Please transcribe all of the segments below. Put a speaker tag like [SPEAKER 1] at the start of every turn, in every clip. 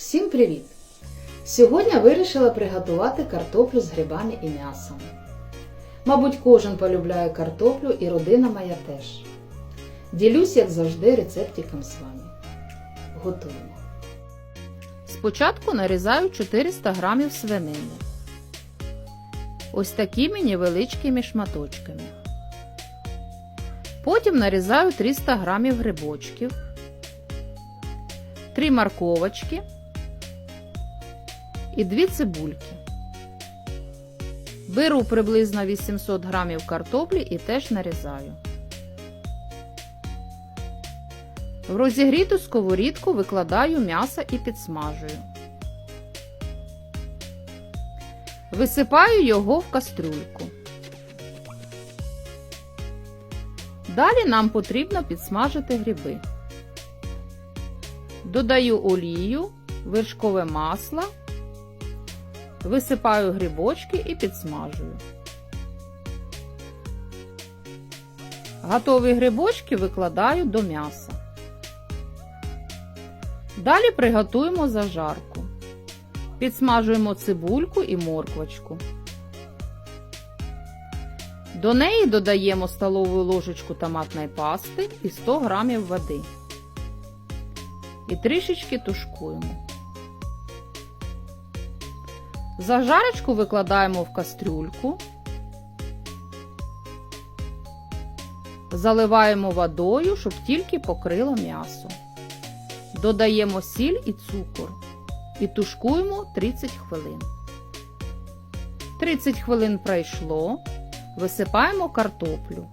[SPEAKER 1] Всім привіт! Сьогодні вирішила приготувати картоплю з грибами і м'ясом. Мабуть, кожен полюбляє картоплю і родина моя теж. Ділюсь, як завжди, рецептиком з вами. Готуємо. Спочатку нарізаю 400 грамів свинини. Ось такими невеличкими шматочками. Потім нарізаю 300 грамів грибочків, 3 морковочки і 2 цибульки. Беру приблизно 800 грамів картоплі і теж нарізаю. В розігріту сковорідку викладаю м'ясо і підсмажую. Висипаю його в кастрюльку. Далі нам потрібно підсмажити гриби. Додаю олію, вершкове масло, висипаю грибочки і підсмажую. Готові грибочки викладаю до м'яса. Далі приготуємо зажарку. Підсмажуємо цибульку і морквочку. До неї додаємо столову ложечку томатної пасти і 100 г води. І трішечки тушкуємо. Зажарочку викладаємо в кастрюльку. Заливаємо водою, щоб тільки покрило м'ясо. Додаємо сіль і цукор і тушкуємо 30 хвилин. 30 хвилин пройшло. Висипаємо картоплю.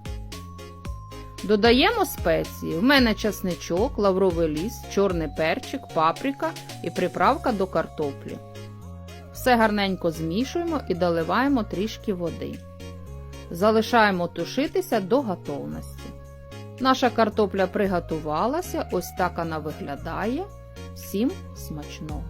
[SPEAKER 1] Додаємо спеції. В мене часничок, лавровий ліс, чорний перчик, паприка і приправка до картоплі. Все гарненько змішуємо і доливаємо трішки води. Залишаємо тушитися до готовності. Наша картопля приготувалася, ось так вона виглядає. Всім смачного!